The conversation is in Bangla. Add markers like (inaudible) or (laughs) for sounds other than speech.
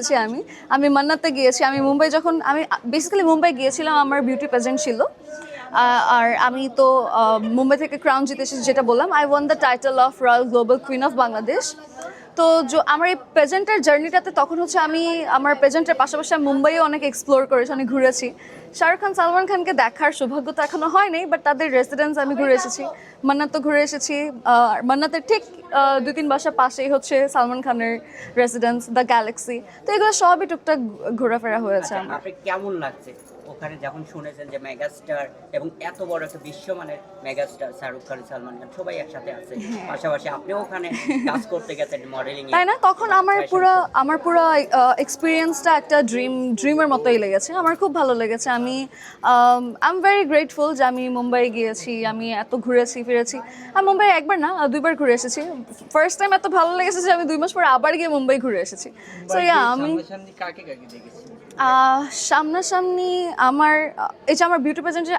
গেছি আমি। আমি মান্নাতে গিয়েছি। আমি মুম্বাই যখন, আমি বেসিক্যালি মুম্বাই গিয়েছিলাম, আমার বিউটি প্রেজেন্ট ছিল। আর আমি তো মুম্বাই থেকে ক্রাউন জিতেছি যেটা বললাম। I won the title of royal global queen of Bangladesh তো আমার এই প্রেজেন্টের জার্নিটাতে তখন হচ্ছে আমি আমার প্রেজেন্টের পাশাপাশি আমি মুম্বাইও অনেক এক্সপ্লোর করেছি অনেক ঘুরেছি। শাহরুখ খান সালমান খানকে দেখার সৌভাগ্য তো এখনও হয়নি বাট তাদের রেসিডেন্স আমি ঘুরে এসেছি। মান্নাত তো ঘুরে এসেছি মান্নাতের ঠিক দুই তিন বাসা পাশেই হচ্ছে সালমান খানের রেসিডেন্স দ্য গ্যালাক্সি তো এগুলো সবই টুকটাক ঘোরাফেরা হয়েছে আচ্ছা, আমার। কেমন লাগছে? ওখানে যখন শুনেছেন যে মেগাস্টার এবং এত বড় একটা বিশ্বমানের মেগাস্টার শাহরুখ খান সালমান খান সবাই একসাথে আছে। পাশাপাশি আপনিও ওখানে (laughs) কাজ করতে গেছেন মডেলিং তাই না? তখন আমার পুরো আমার পুরো এক্সপিরিয়েন্সটা একটা ড্রিম ড্রিমের মতোই লেগেছে। আমার খুব ভালো লেগেছে। আমি আই এম ভেরি গ্রেটফুল যে আমি মুম্বাই গিয়েছি আমি এত ঘুরেছি ফিরেছি। আমি মুম্বাই একবার না দুইবার ঘুরে এসেছি। ফার্স্ট টাইম এত ভালো লেগেছে যে আমি দুই মাস পর আবার গিয়ে মুম্বাই ঘুরে এসেছি। সো ইয়া আমি সামনাসামনি আমার এটা আমার বিউটি প্রেজেন্টের